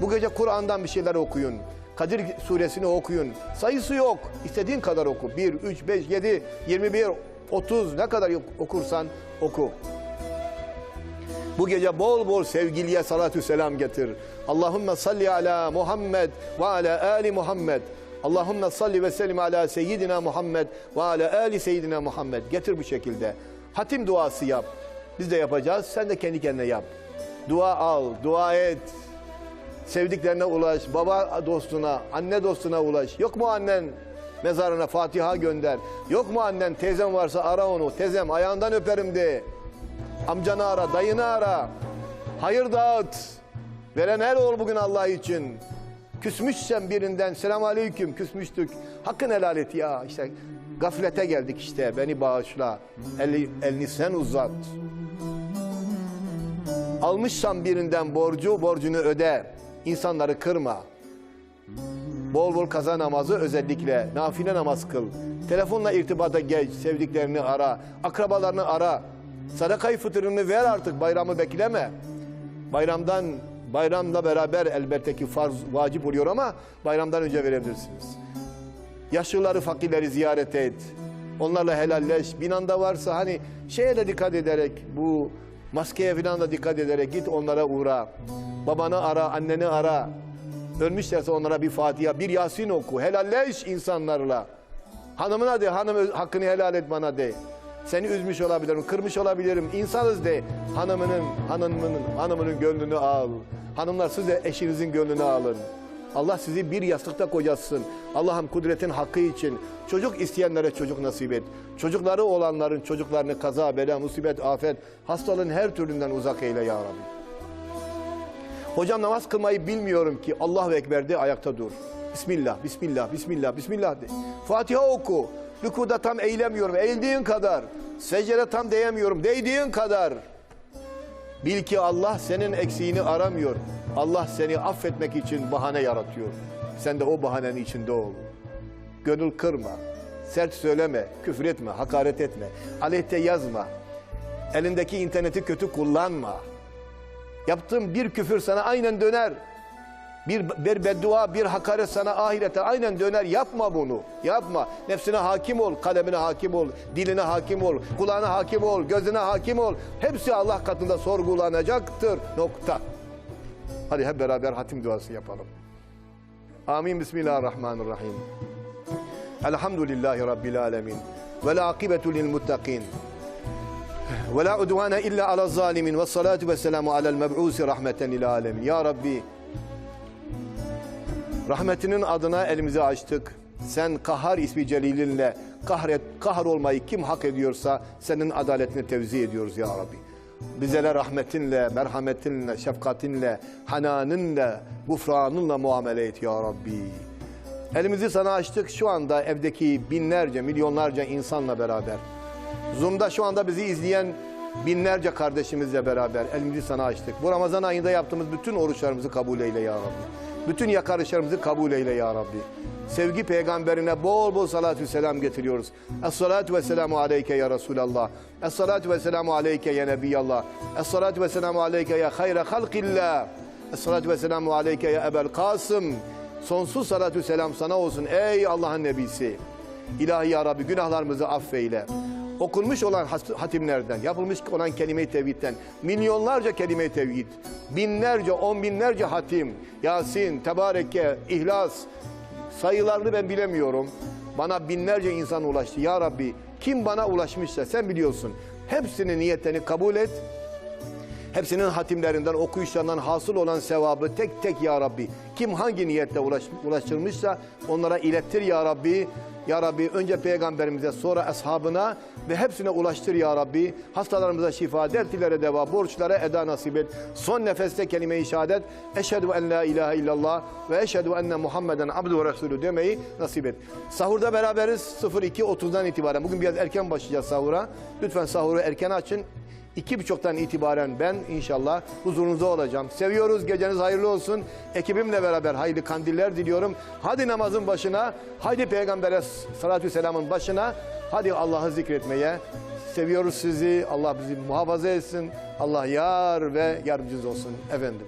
Bu gece Kur'an'dan bir şeyler okuyun. Kadir suresini okuyun. Sayısı yok. İstediğin kadar oku. 1, 3, 5, 7, 21, 30 ne kadar okursan oku. Bu gece bol bol sevgiliye salatü selam getir. Allahümme salli ala Muhammed ve ala ali Muhammed. Allahümme salli ve sellim ala seyyidina Muhammed ve ala ali seyyidina Muhammed. Getir bu şekilde. Hatim duası yap. Biz de yapacağız. Sen de kendi kendine yap. Dua al, dua et. Sevdiklerine ulaş, baba dostuna, anne dostuna ulaş. Yok mu annen mezarına Fatiha gönder. Yok mu annen teyzem varsa ara onu. Teyzem ayağından öperim de. Amcanı ara, dayını ara. Hayır dağıt. Veren el ol bugün Allah için. Küsmüşsen birinden selam aleyküm küsmüştük. Hakkın helal et ya işte gaflete geldik işte beni bağışla. Eli, elini sen uzat. Almışsan birinden borcu borcunu öde. İnsanları kırma. Bol bol kaza namazı özellikle nafile namaz kıl. Telefonla irtibata geç, sevdiklerini ara, akrabalarını ara. Sadakayı fıtırını ver artık bayramı bekleme. Bayramdan bayramla beraber elbette ki farz vacip oluyor ama bayramdan önce verebilirsiniz. Yaşlıları, fakirleri ziyaret et. Onlarla helalleş. Binanda varsa hani şeye de dikkat ederek bu maskeye falan da dikkat ederek git onlara uğra. Babanı ara, anneni ara. Ölmüşlerse onlara bir Fatiha, bir Yasin oku. Helalleş insanlarla. Hanımına de, hanım hakkını helal et bana de. Seni üzmüş olabilirim, kırmış olabilirim. İnsanız de. Hanımının, hanımının, hanımının gönlünü al. Hanımlar siz de eşinizin gönlünü alın. Allah sizi bir yastıkta kocasın. Allah'ım kudretin hakkı için çocuk isteyenlere çocuk nasip et. Çocukları olanların çocuklarını kaza, bela, musibet, afet, hastalığın her türünden uzak eyle ya Rabbi. Hocam namaz kılmayı bilmiyorum ki Allahu Ekber de ayakta dur. Bismillah, Bismillah, Bismillah, Bismillah de. Fatiha oku. Rükuda tam eğilemiyorum. Eğildiğin kadar. Secdede tam değemiyorum. Değdiğin kadar. Bil ki Allah senin eksiğini aramıyor. Allah seni affetmek için bahane yaratıyor. Sen de o bahanenin içinde ol. Gönül kırma. Sert söyleme, küfür etme, hakaret etme. Aleyhte yazma. Elindeki interneti kötü kullanma. Yaptığın bir küfür sana aynen döner. Bir, bir beddua, bir hakaret sana ahirete aynen döner. Yapma bunu. Yapma. Nefsine hakim ol, kalemine hakim ol, diline hakim ol, kulağına hakim ol, gözüne hakim ol. Hepsi Allah katında sorgulanacaktır. Nokta. Hadi hep beraber hatim duası yapalım. Amin. Bismillahirrahmanirrahim. Elhamdülillahi Rabbil alemin. Ve la akibetu lil muttakin. Ve la udvane illa ala zalimin. Ve salatu ve selamu alel meb'usi rahmeten lil alemin. Ya Rabbi Rahmetinin adına elimizi açtık. Sen kahhar ismi celilinle kahret, kahrolmayı kim hak ediyorsa senin adaletini tevzi ediyoruz ya Rabbi. Bizlere rahmetinle, merhametinle, şefkatinle, hananınla, gufranınla muamele et ya Rabbi. Elimizi sana açtık şu anda evdeki binlerce, milyonlarca insanla beraber. Zoom'da şu anda bizi izleyen binlerce kardeşimizle beraber elimizi sana açtık. Bu Ramazan ayında yaptığımız bütün oruçlarımızı kabul eyle ya Rabbi. Bütün yakarışlarımızı kabul eyle ya Rabbi. Sevgi peygamberine bol bol salatü selam getiriyoruz. Es-salatu ve selamu aleyke ya Resulallah. Es-salatu ve selamu aleyke ya Nebiyallah. Es-salatu ve selamu aleyke ya hayra halkillah. Es-salatu ve selamu aleyke ya Ebel Kasım. Sonsuz salatü selam sana olsun ey Allah'ın nebisi. İlahi ya Rabbi günahlarımızı affeyle. Okunmuş olan hatimlerden, yapılmış olan kelime-i tevhidden, milyonlarca kelime-i tevhid, binlerce, on binlerce hatim, Yasin, Tebareke, İhlas, sayılarını ben bilemiyorum. Bana binlerce insan ulaştı. Ya Rabbi kim bana ulaşmışsa sen biliyorsun. Hepsinin niyetlerini kabul et. Hepsinin hatimlerinden, okuyuşlarından hasıl olan sevabı tek tek Ya Rabbi. Kim hangi niyetle ulaş, ulaştırmışsa onlara ilettir Ya Rabbi. Ya Rabbi önce peygamberimize sonra ashabına ve hepsine ulaştır Ya Rabbi. Hastalarımıza şifa, dertlilere deva, borçlara eda nasip et. Son nefeste kelime-i şehadet. Eşhedü en la ilahe illallah ve eşhedü enne Muhammeden abdu ve resulü demeyi nasip et. Sahurda beraberiz 02.30'dan itibaren. Bugün biraz erken başlayacağız sahura. Lütfen sahuru erken açın. İki buçuktan itibaren ben inşallah huzurunuzda olacağım. Seviyoruz, geceniz hayırlı olsun. Ekibimle beraber hayırlı kandiller diliyorum. Hadi namazın başına, hadi Peygamber'e salatü selamın başına, hadi Allah'ı zikretmeye. Seviyoruz sizi, Allah bizi muhafaza etsin. Allah yar ve yardımcınız olsun efendim.